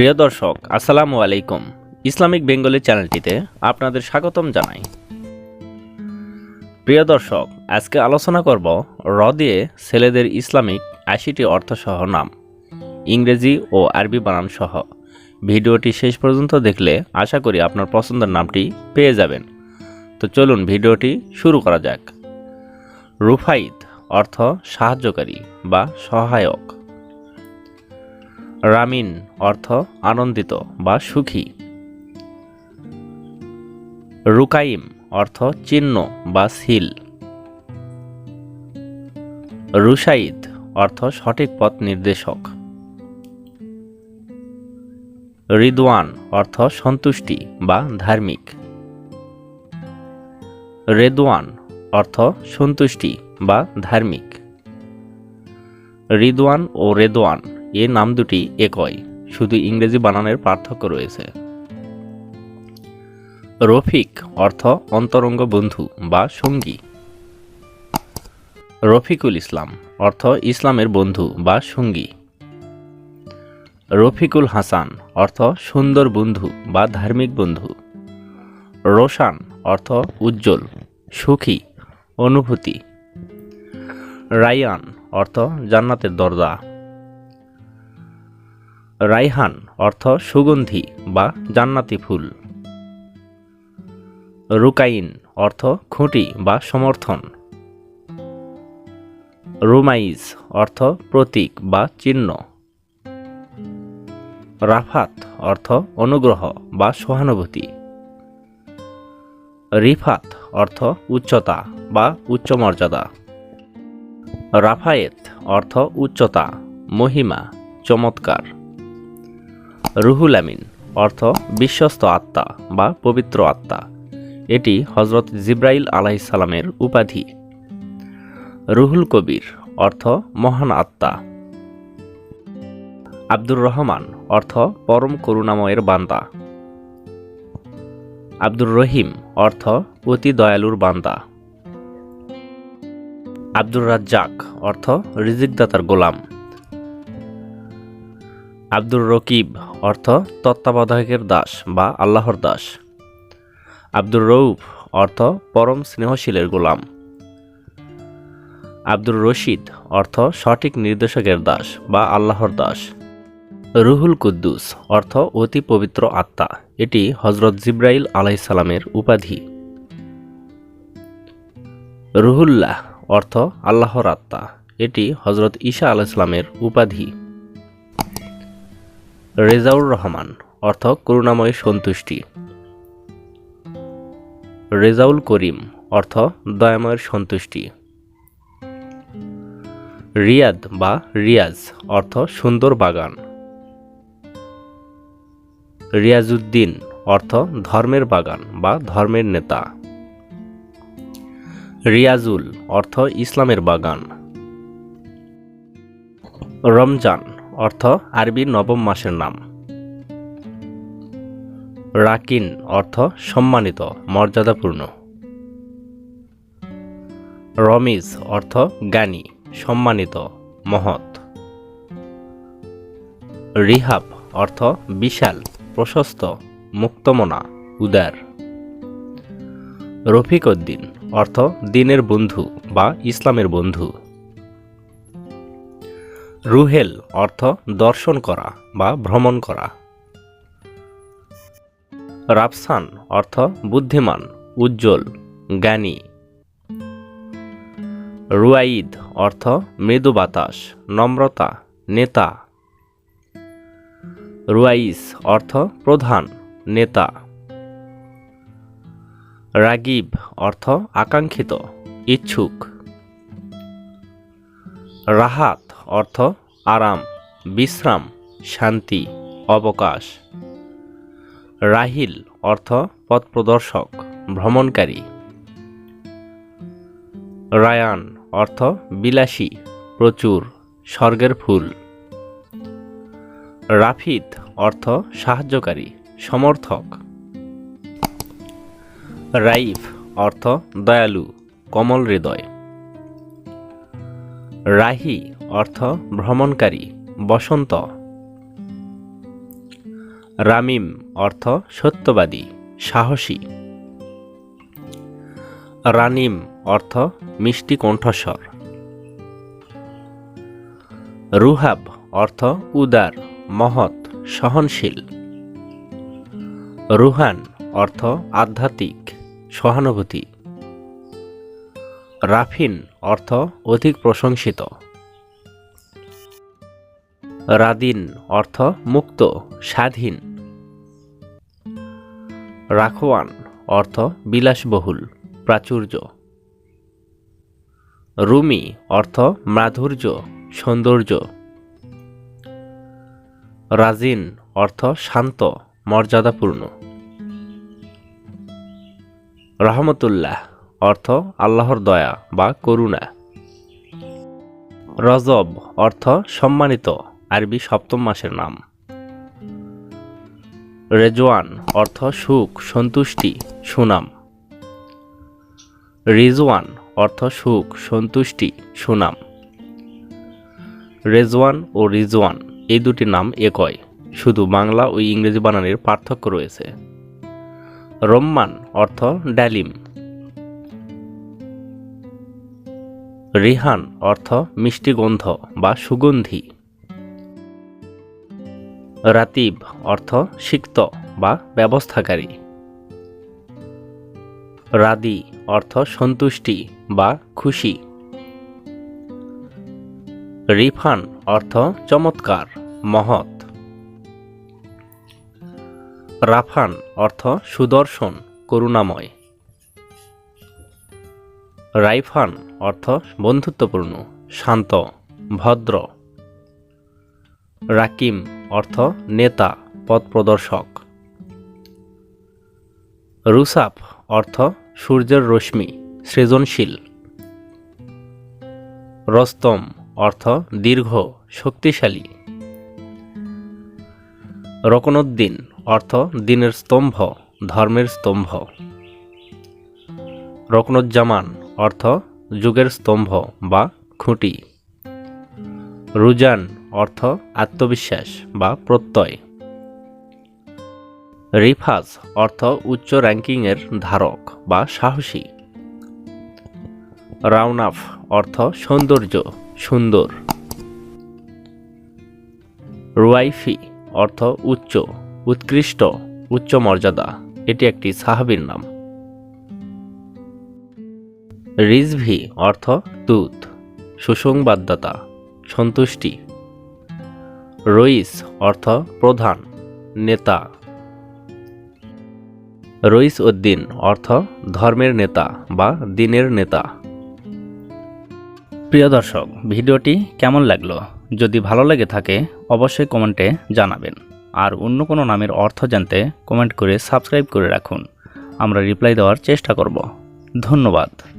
প্রিয় দর্শক, আসসালামু আলাইকুম। ইসলামিক বেঙ্গলি চ্যানেলটিতে আপনাদের স্বাগতম জানাই। প্রিয় দর্শক, আজকে আলোচনা করব র দিয়ে ছেলেদের ইসলামিক আশিটি অর্থসহ নাম, ইংরেজি ও আরবি বানান সহ। ভিডিওটি শেষ পর্যন্ত দেখলে আশা করি আপনার পছন্দের নামটি পেয়ে যাবেন। তো চলুন ভিডিওটি শুরু করা যাক। রুফাইদ অর্থ সাহায্যকারী বা সহায়ক। রামিন অর্থ আনন্দিত বা সুখী। রুকাইম অর্থ চিহ্ন বা সিল। রুশাইদ অর্থ সঠিক পথ নির্দেশক। রিদওয়ান অর্থ সন্তুষ্টি বা ধার্মিক। রেদওয়ান অর্থ সন্তুষ্টি বা ধার্মিক। রিদওয়ান ও রেদওয়ান এ নাম দুটি একই, শুধু ইংরেজি বানানের পার্থক্য রয়েছে। রফিক অর্থ অন্তরঙ্গ বন্ধু বা সঙ্গী। রফিকুল ইসলাম অর্থ ইসলামের বন্ধু বা সঙ্গী। রফিকুল হাসান অর্থ সুন্দর বন্ধু বা ধার্মিক বন্ধু। রোশান অর্থ উজ্জ্বল, সুখী, অনুভূতি। রায়ান অর্থ জান্নাতের দরজা রাইহান অর্থ সুগন্ধি বা জান্নাতি ফুল। রুকাইন অর্থ খুঁটি বা সমর্থন। রুমাইজ অর্থ প্রতীক বা চিহ্ন। রাফাত অর্থ অনুগ্রহ বা সহানুভূতি। রিফাত অর্থ উচ্চতা বা উচ্চ মর্যাদা রাফায়েত অর্থ উচ্চতা, মহিমা, চমৎকার। রুহুল আমিন, অর্থ বিশ্বস্ত আত্মা বা পবিত্র আত্মা। এটি হজরত জিব্রাইল আলাইসালামের উপাধি। রুহুল কবির, অর্থ মহান আত্মা। আব্দুর রহমান, অর্থ পরম করুণাময়ের বান্দা। আব্দুর রহিম, অর্থ অতি দয়ালুর বান্দা। আব্দুর রাজ্জাক, অর্থ রিজিকদাতার গোলাম। আব্দুর রকিব অর্থ তত্ত্বাবধায়কের দাস বা আল্লাহর দাস। আব্দুর রৌফ অর্থ পরম স্নেহশীলের গোলাম। আব্দুর রশিদ অর্থ সঠিক নির্দেশকের দাস বা আল্লাহর দাস। রুহুল কুদ্দুস অর্থ অতি পবিত্র আত্মা, এটি হজরত জিব্রাইল আলাইসালামের উপাধি। রুহুল্লাহ অর্থ আল্লাহর আত্মা, এটি হজরত ঈশা আলাইসালামের উপাধি। রেজাউর রহমান অর্থ করুণাময় সন্তুষ্টি। রেজাউল করিম, অর্থ দয়াময়ের সন্তুষ্টি। রিয়াদ বা রিয়াজ, অর্থ সুন্দর বাগান। রিয়াজউদ্দিন, অর্থ ধর্মের বাগান বা ধর্মের নেতা। রিয়াজুল, অর্থ ইসলামের বাগান। রমজান অর্থ আরবি নবম মাসের নাম। রাকিন অর্থ সম্মানিত, মর্যাদাপূর্ণ। রমিজ অর্থ জ্ঞানী, সম্মানিত, মহৎ। রিহাব অর্থ বিশাল, প্রশস্ত, মুক্তমনা, উদার। রফিক উদ্দিন অর্থ দিনের বন্ধু বা ইসলামের বন্ধু। রুহেল অর্থ দর্শন করা বা ভ্রমণ করা। রাফসান অর্থ বুদ্ধিমান, উজ্জ্বল, জ্ঞানী। রুয়াইদ অর্থ মৃদু বাতাস, নম্রতা, নেতা। রুয়াইস অর্থ প্রধান, নেতা। রাগিব অর্থ আকাঙ্ক্ষিত ইচ্ছুক। রাহাত অর্থ আরাম, বিশ্রাম, শান্তি, অবকাশ। রাহিল অর্থ পথ প্রদর্শক, ভ্রমণকারী। রায়ান অর্থ বিলাসী, প্রচুর, স্বর্গের ফুল। রাফিদ অর্থ সাহায্যকারী, সমর্থক। রাইফ অর্থ দয়ালু, কমল হৃদয়। রাহি অর্থ ভ্রমণকারী, বসন্ত। রামিম অর্থ সত্যবাদী, সাহসী। রানিম অর্থ মিষ্টি কণ্ঠস্বর। রুহাব অর্থ উদার, মহৎ, সহনশীল। রুহান অর্থ আধ্যাত্মিক, সহানুভূতি। রাফিন অর্থ অধিক প্রশংসিত। রাদিন অর্থ মুক্ত, স্বাধীন। রাখওয়ান অর্থ বিলাসবহুল, প্রাচুর্য। রুমি অর্থ মাধুর্য, সৌন্দর্য। রাজিন অর্থ শান্ত, মর্যাদাপূর্ণ। রহমতুল্লাহ অর্থ আল্লাহর দয়া বা করুণা। রজব অর্থ সম্মানিত, আরবি সপ্তম মাসের নাম। রেজওয়ান অর্থ সুখ, সন্তুষ্টি, সুনাম। রিজওয়ান অর্থ সুখ, সন্তুষ্টি, সুনাম। রেজওয়ান ও রিজওয়ান এই দুটি নাম একই, শুধু বাংলা ও ইংরেজি বানানের পার্থক্য রয়েছে। রম্মান অর্থ ডালিম রিহান অর্থ মিষ্টি গন্ধ বা সুগন্ধি। রাতিব অর্থ সিক্ত বা ব্যবস্থাকারী। রাদি অর্থ সন্তুষ্টি বা খুশি। রিফান অর্থ চমৎকার, মহৎ। রাফান অর্থ সুদর্শন, করুণাময়। রাইফান অর্থ বন্ধুত্বপূর্ণ, শান্ত, ভদ্র। রাকিম অর্থ নেতা, পথ প্রদর্শক। রুসাফ অর্থ সূর্যের রশ্মি, সৃজনশীল। রস্তম অর্থ দীর্ঘ, শক্তিশালী। রকনউদ্দিন অর্থ দিনের স্তম্ভ, ধর্মের স্তম্ভ। রকনুজ্জামান অর্থ যুগের স্তম্ভ বা খুঁটি। রুজান অর্থ আত্মবিশ্বাস বা প্রত্যয়। রিফাজ অর্থ উচ্চ র্যাঙ্কিংয়ের ধারক বা সাহসী। রাউনাফ অর্থ সৌন্দর্য, সুন্দর। রুয়াইফি অর্থ উচ্চ, উৎকৃষ্ট, উচ্চ মর্যাদা, এটি একটি সাহাবীর নাম। রিজভি অর্থ দূত, সুসংবাদদাতা, সন্তুষ্টি। রইস অর্থ প্রধান, নেতা। রইস উদ্দিন অর্থ ধর্মের নেতা বা দিনের নেতা। প্রিয় দর্শক, ভিডিওটি কেমন লাগল? যদি ভালো লেগে থাকে, অবশ্যই কমেন্টে জানাবেন। আর অন্য কোনো নামের অর্থ জানতে কমেন্ট করে সাবস্ক্রাইব করে রাখুন। আমরা রিপ্লাই দেওয়ার চেষ্টা করব। ধন্যবাদ।